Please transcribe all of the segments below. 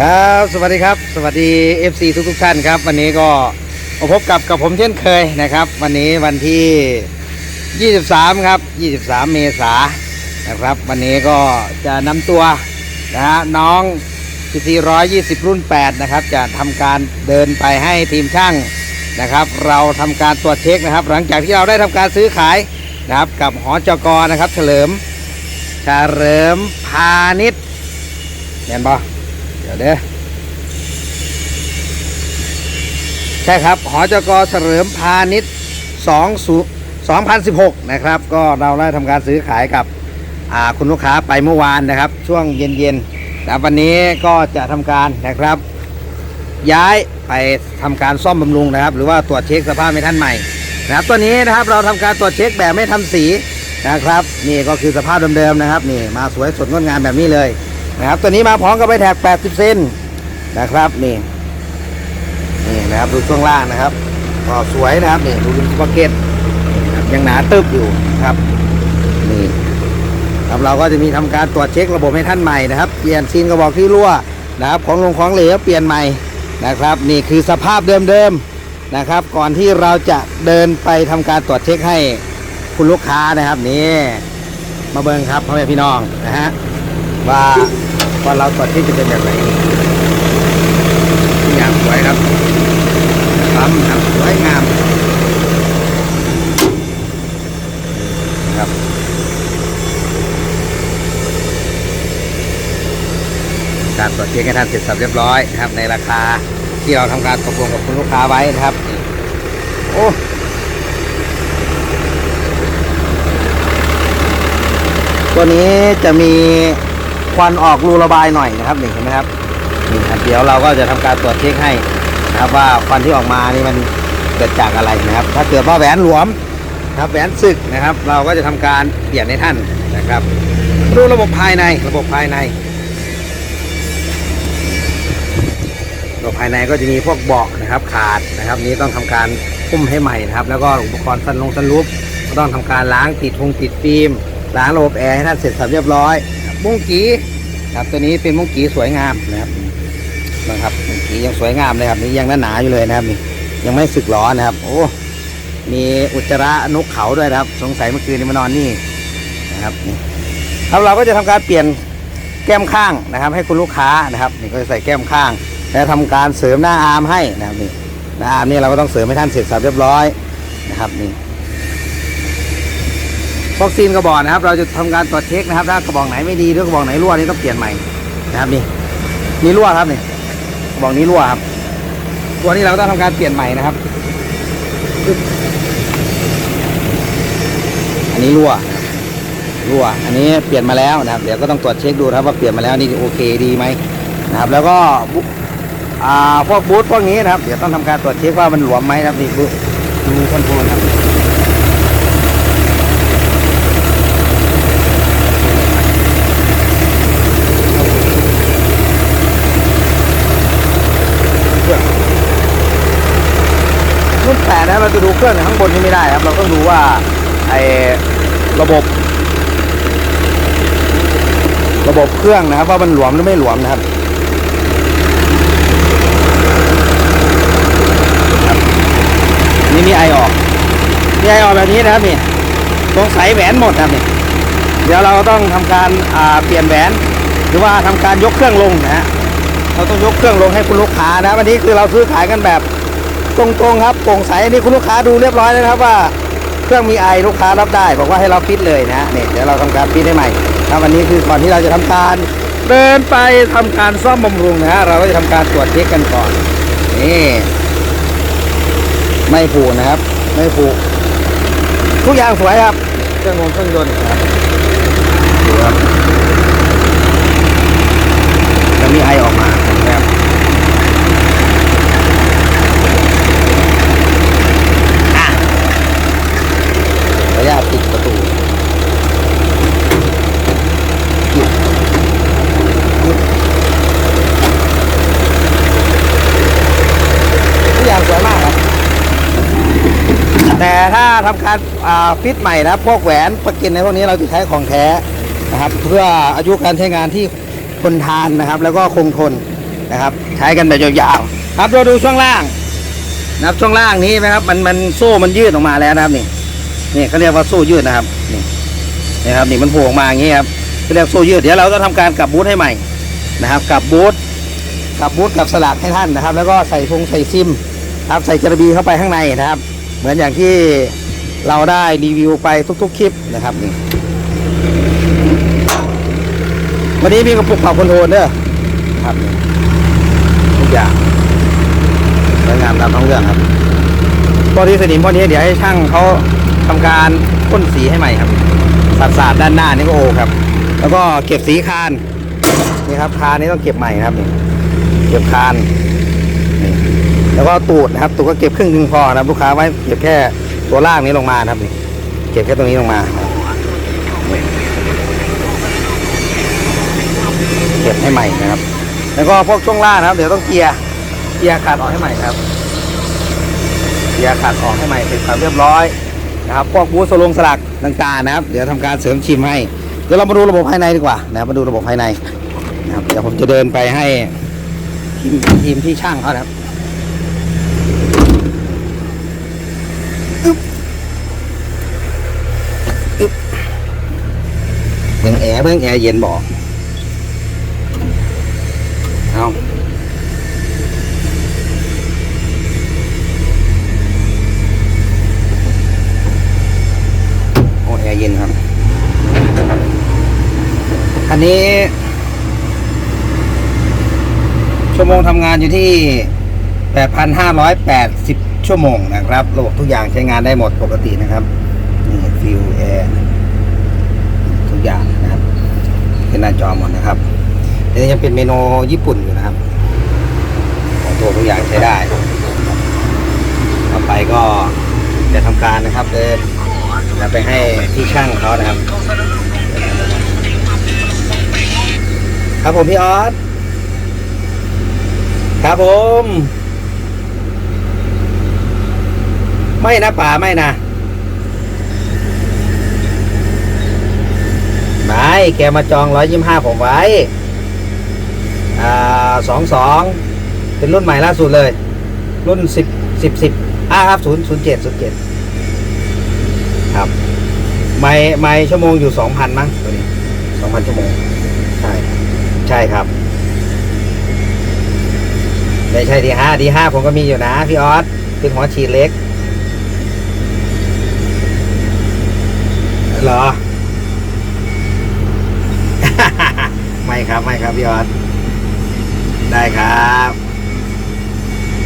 ครับสวัสดีครับ สวัสดี FC ทุกทุกท่านครับ วันนี้ก็มาพบกับกับผมเช่นเคยนะครับ วันนี้วันที่ 23 ครับ 23 เมษายนนะครับ วันนี้ก็จะนำตัวนะฮะน้องพีซี120 รุ่น 8 นะครับ จะทำการเดินไปให้ทีมช่างนะครับ เราทำการตรวจเช็คนะครับ หลังจากที่เราได้ทำการซื้อขายนะครับกับหอจกนะครับ เฉลิมเฉลิมพาณิชย์เห็นปะ ดี๋ยวเด้อใช่ครับ หอจกเฉลิมพาณิชย์2 2016 นะครับ ก็เราได้ทำการซื้อขายกับคุณลูกค้าไปเมื่อวานนะครับ ช่วงเย็นๆแต่วันนี้ก็จะทำการนะครับ ย้ายไปทำการซ่อมบำรุงนะครับ หรือว่าตรวจเช็คสภาพไม่ท่านใหม่นะครับ ตัวนี้นะครับเราทำการตรวจเช็คแบบไม่ทำสีนะครับ นี่ก็คือสภาพเดิมๆนะครับ นี่มาสวยสดงดงามแบบนี้เลย นะครับตัวนี้มาพร้อมกับใบแท็ก 80 เซนนะครับนี่นี่นะครับดูช่วงล่างนะครับก็สวยนะครับนี่ดูเป็นสปาเก็ตนะครับยังหนาตึบอยู่นะครับนี่ครับเราก็จะมีทำการตรวจเช็คระบบให้ท่านใหม่นะครับเปลี่ยนซีนกระบอกที่รั่วนะครับ ของลงของเหลวเปลี่ยนใหม่นะครับ นี่คือสภาพเดิมๆนะครับ ก่อนที่เราจะเดินไปทำการตรวจเช็คให้คุณลูกค้านะครับนี่มาเบิ่งครับพ่อแม่พี่น้องนะฮะ ว่าว่าเราตรวที่จะเป็นแบบไหนอย่างสวยครับปั๊มครับสวยงามครับการตรวจเช็คให้ท่านเสร็จสับเรียบร้อยนะครับ ในราคาที่เราทำการตกลงกับคุณลูกค้าไว้นะครับ โอ้ตัวนี้จะมี ควันออกรูระบายหน่อยนะครับนี่เห็นไหมครับนี่ครับเดี๋ยวเราก็จะทำการตรวจเช็คให้นะครับว่าควันที่ออกมานี่มันเกิดจากอะไรนะครับ ถ้าเกิดว่าแหวนหลวมนะครับแหวนสึกนะครับ เราก็จะทำการเปลี่ยนให้ท่านนะครับ ดูระบบภายในระบบภายในระบบภายในก็จะมีพวกเบาะนะครับ ขาดนะครับ นี้ต้องทำการพุ่มให้ใหม่นะครับ แล้วก็อุปกรณ์สันลงสันลุปก็ต้องทำการล้างติดทงติดฟิล์มล้างระบบแอร์ให้ท่านเสร็จสับเรียบร้อย ม้งกีครับตัวนี้เป็นม้งกีสวยงามนะครับนะครับม้งกียังสวยงามเลยครับนี่ยังหนาๆอยู่เลยนะครับนี่ยังไม่สึกร้อนนะครับ โอ้มีอุจจาระนกเขาด้วยนะครับ สงสัยเมื่อคืนนี้มานอนนี่นะครับนี่ครับเราก็จะทำการเปลี่ยนแก้มข้างนะครับ ให้คุณลูกค้านะครับนี่ก็จะใส่แก้มข้าง แล้วทำการเสริมหน้าอาร์มให้นะครับนี่หน้าอาร์มนี่เราก็ต้องเสริมให้ท่านเสร็จสับเรียบร้อยนะครับนี่ ฟอกซีนกระบอกนะครับ เราจะทำการตรวจเช็คนะครับ ถ้ากระบอกไหนไม่ดีหรือกระบอกไหนรั่วนี่ต้องเปลี่ยนใหม่นะครับนี่นี่รั่วครับนี่กระบอกนี้รั่วครับ ตัวนี้เราต้องทำการเปลี่ยนใหม่นะครับ อันนี้รั่วรั่ว อันนี้เปลี่ยนมาแล้วนะครับ เดี๋ยวก็ต้องตรวจเช็คดูครับว่าเปลี่ยนมาแล้วนี่โอเคดีไหมนะครับ แล้วก็บุอ่าพวกบูธพวกนี้นะครับ เดี๋ยวต้องทำการตรวจเช็คว่ามันหลวมไหมนะครับนี่บูธดูคอนโทรลครับ เครื่อง รุ่นแปดนะเราจะดูเครื่องข้างบนนี่ไม่ได้ครับ เราต้องดูว่าไอ้ระบบ ระบบเครื่องนะครับ ว่ามันหลวมหรือไม่หลวมนะครับนี่มีไอออกมีไอออกแบบนี้นะครับนี่สงสัยแหวนหมดครับนี่เดี๋ยวเราต้องทำการอ่าเปลี่ยนแหวน หรือว่าทำการยกเครื่องลงนะฮะเราต้องยกเครื่องลงให้คุณลูกค้านะวันนี้คือเราซื้อขายกันแบบ ตรงๆครับโปร่งใสอันนี้คุณลูกค้าดูเรียบร้อยแล้วนะครับว่า เครื่องมีไอลูกค้ารับได้ บอกว่าให้เราฟิตเลยนะฮะเนี่ยเดี๋ยวเราทำการฟิตให้ใหม่ครับวันนี้คือก่อนที่เราจะทำการเดินไปทำการซ่อมบำรุงนะฮะเราก็จะทำการตรวจเช็คกันก่อนนี่ไม่ผูนะครับ ไม่ผูทุกอย่างสวยครับเครื่องยนต์เครื่องยนต์นะครับดูครับจะมีไอออกมานะครับอะขออนุญาตปิดประตูปิดปิดทุกอย่างสวยมากครับ แต่ถ้าทำการฟิตใหม่นะพวกแหวนประกินในพวกนี้เราจะใช้ของแท้นะครับ เพื่ออายุการใช้งานที่ทนทานนะครับ แล้วก็คงทนนะครับ ใช้กันแบบยาวๆครับเราดูช่วงล่างนะครับช่วงล่างนี้ไหมครับมันมันโซ่มันยืดออกมาแล้วนะครับนี่นี่เขาเรียกว่าโซ่ยืดนะครับนี่นี่ครับนี่มันโผล่ออกมาอย่างนี้ครับเขาเรียกโซ่ยืดเดี๋ยวเราต้องทำการกลับบูทให้ใหม่นะครับกลับบูทกลับบูทกับสลักให้ท่านนะครับ แล้วก็ใส่พงใส่ซิมครับใส่จระบีเข้าไปข้างในนะครับ เหมือนอย่างที่ เราได้รีวิวไปทุกๆคลิปนะครับนี่วันนี้มีกระปุกเป่าคอนโทรลเด้อครับทุกอย่างสวยงามตามท้องเรื่องครับพอที่สนิมพอนี้เดี๋ยวให้ช่างเขาทำการพ่นสีให้ใหม่ครับสาดสาดด้านหน้านี่ก็โอครับ แล้วก็เก็บสีคานนี่ครับคานนี่ต้องเก็บใหม่ครับนี่เก็บคานแล้วก็ตูดนะครับตูดก็เก็บครึ่งหนึงพอนะครับลูกค้าไว้เก็บแค่ ตัวล่างนี้ลงมาครับนี่เก็บแค่ตรงนี้ลงมา เก็บให้ใหม่นะครับ แล้วก็พวกช่วงล่างนะครับ เดี๋ยวต้องเกียร์เกียร์ขาดออกให้ใหม่ครับเกียร์ขาดออกให้ใหม่เสร็จสับเรียบร้อยนะครับพวกบูสลงสลักต่างๆนะครับ เดี๋ยวทำการเสริมชิมให้เดี๋ยวเรามาดูระบบภายในดีกว่านะครับมาดูระบบภายในนะครับเดี๋ยวผมจะเดินไปให้ทีมทีมที่ช่างเขานะครับ เบิ่งแอร์เบิ่งแอร์เย็นบอกเอาโอ้แอร์เย็นครับคันนี้ ชั่วโมงทำงานอยู่ที่ 8,580 ชั่วโมงนะครับ ระบบทุกอย่างใช้งานได้หมดปกตินะครับ นี่ฟิวแอร์ อย่างนะครับเป็นหน้าจอหมดนะครับอันนี้ยังเป็นเมนูญี่ปุ่นอยู่นะครับของตัวทุกอย่างใช้ได้ ต่อไปก็จะทำการนะครับเดินจะไปให้ที่ช่างเขานะครับ ครับผมพี่ออสครับผม ไม่นะป่าไม่นะ ไม่ แกมาจองร้อยยี่ห้าผมไว้อ่าสองสองเป็นรุ่นใหม่ล่าสุดเลย รุ่นสิบสิบสิบอ่าครับศูนย์ศูนย์เจ็ดศูนย์เจ็ดครับ ไม่ไม่ชั่วโมงอยู่สองพันมั้งตัวนี้สองพันชั่วโมง ใช่ ใช่ครับ ไม่ใช่ดีห้าดีห้าผมก็มีอยู่นะ พี่ออสเป็นหัวฉีดเล็ก เหรอ ไม่ ครับไม่ครับพี่ออสได้ครับ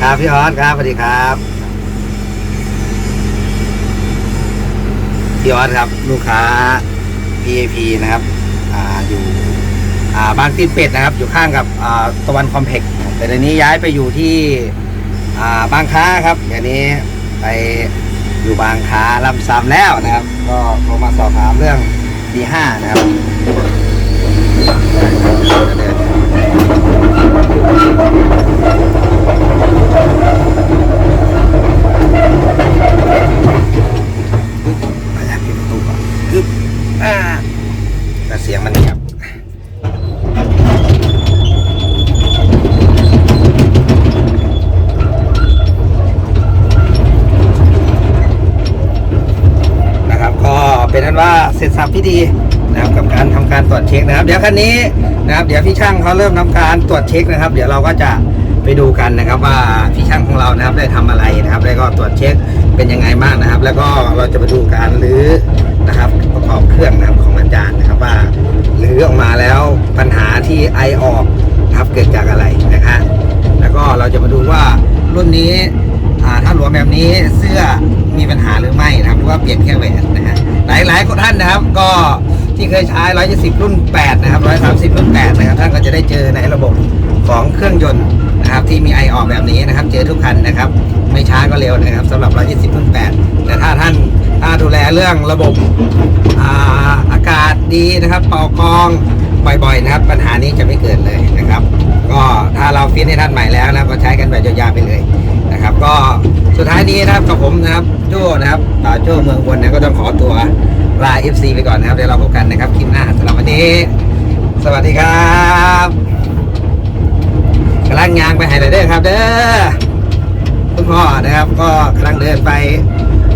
ครับพี่ออสครับสวัสดีครับพี่ออสครับ ลูกค้า PAP นะครับอ่าอยู่อ่าบางตีนเป็ดนะครับ อยู่ข้างกับอ่าตะวันคอมเพล็กซ์แต่เดี๋ยวนี้ย้ายไปอยู่ที่อ่าบางค้าครับเดี๋ยวนี้ไปอยู่บางค้าลำซำแล้วนะครับ ก็โทรมาสอบถามเรื่อง D5 นะครับ มาอยากปิดประตูก่อนอึ๊บอ่าแต่เสียงมันเงียบนะครับ ก็เป็นนั้นว่าเส ร็จสับพิธีนะครับกับการทำการตรวจเช็คนะครับ เดี๋ยวคันนี้นะครับเดี๋ยวพี่ช่างเขาเริ่มทำการตรวจเช็คนะครับ เดี๋ยวเราก็จะไปดูกันนะครับว่าพี่ช่างของเรานะครับได้ทำอะไรนะครับ แล้วก็ตรวจเช็คเป็นยังไงบ้างนะครับ แล้วก็เราจะไปดูการรื้อนะครับประกอบเครื่องนะครับของอาจารย์นะครับว่ารื้อออกมาแล้วปัญหาที่ไอออกนะครับเกิดจากอะไรนะครับแล้วก็เราจะมาดูว่ารุ่นนี้อ่าถ้าหลวมแบบนี้เสื้อมีปัญหาหรือไม่นะครับหรือว่าเปลี่ยนแค่แหวนนะฮะ หลายหลายๆท่านนะครับ ก็ที่เคยใช้ 120 รุ่น 8 นะครับ 130 รุ่น 8 นะครับ ท่านก็จะได้เจอในระบบของเครื่องยนต์นะครับ ที่มีไอออกแบบนี้นะครับ เจอทุกคันนะครับ ไม่ช้าก็เร็วนะครับสำหรับ 120 รุ่น 8 แต่ถ้าท่านถ้าดูแลเรื่องระบบอาอากาศดีนะครับ เป่ากองบ่อยๆนะครับ ปัญหานี้จะไม่เกิดเลยนะครับ ก็ถ้าเราฟิตให้ท่านใหม่แล้วนะก็ใช้กันแบบยาวๆไปเลย ครับก็สุดท้ายนี้นะครับกับผมนะครับโจ้นะครับต่อโจ้เมืองวนนะก็ต้องขอตัวลาเอฟซีไปก่อนนะครับเดี๋ยวเราพบกันนะครับคลิปหน้าสำหรับวันนี้ สวัสดีครับกำลังงานไปไฮไลเดอครับเด้อคุณพ่อนะครับ ก็กำลังเดินไป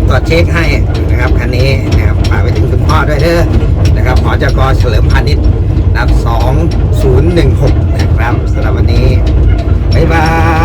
ตรวจเช็คให้นะครับคันนี้นะครับฝากไปถึงคุณพ่อด้วยเด้อนะครับขอจากรเฉลิมพานิชย์หนึ่งหกนะครับสำหรับวันนี้บ๊ายบาย